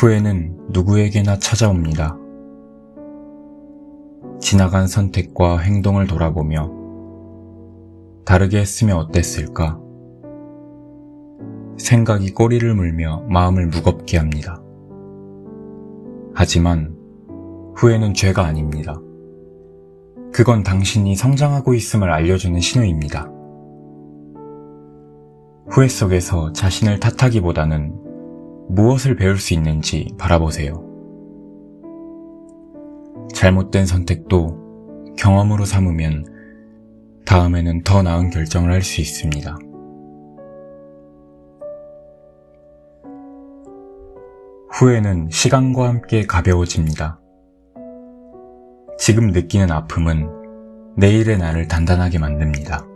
후회는 누구에게나 찾아옵니다. 지나간 선택과 행동을 돌아보며 다르게 했으면 어땠을까? 생각이 꼬리를 물며 마음을 무겁게 합니다. 하지만 후회는 죄가 아닙니다. 그건 당신이 성장하고 있음을 알려주는 신호입니다. 후회 속에서 자신을 탓하기보다는 무엇을 배울 수 있는지 바라보세요. 잘못된 선택도 경험으로 삼으면 다음에는 더 나은 결정을 할 수 있습니다. 후회는 시간과 함께 가벼워집니다. 지금 느끼는 아픔은 내일의 나를 단단하게 만듭니다.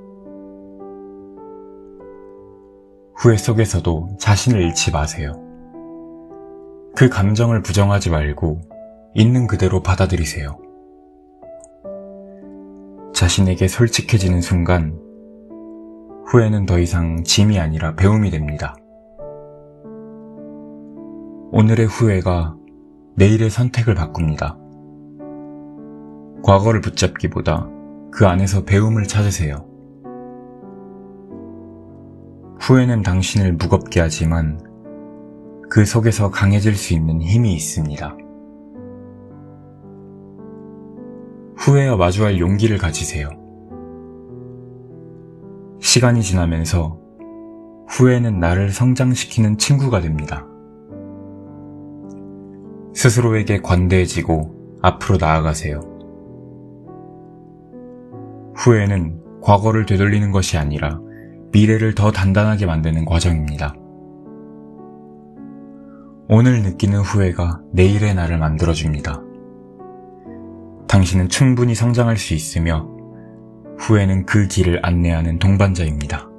후회 속에서도 자신을 잃지 마세요. 그 감정을 부정하지 말고 있는 그대로 받아들이세요. 자신에게 솔직해지는 순간 후회는 더 이상 짐이 아니라 배움이 됩니다. 오늘의 후회가 내일의 선택을 바꿉니다. 과거를 붙잡기보다 그 안에서 배움을 찾으세요. 후회는 당신을 무겁게 하지만 그 속에서 강해질 수 있는 힘이 있습니다. 후회와 마주할 용기를 가지세요. 시간이 지나면서 후회는 나를 성장시키는 친구가 됩니다. 스스로에게 관대해지고 앞으로 나아가세요. 후회는 과거를 되돌리는 것이 아니라 미래를 더 단단하게 만드는 과정입니다. 오늘 느끼는 후회가 내일의 나를 만들어줍니다. 당신은 충분히 성장할 수 있으며 후회는 그 길을 안내하는 동반자입니다.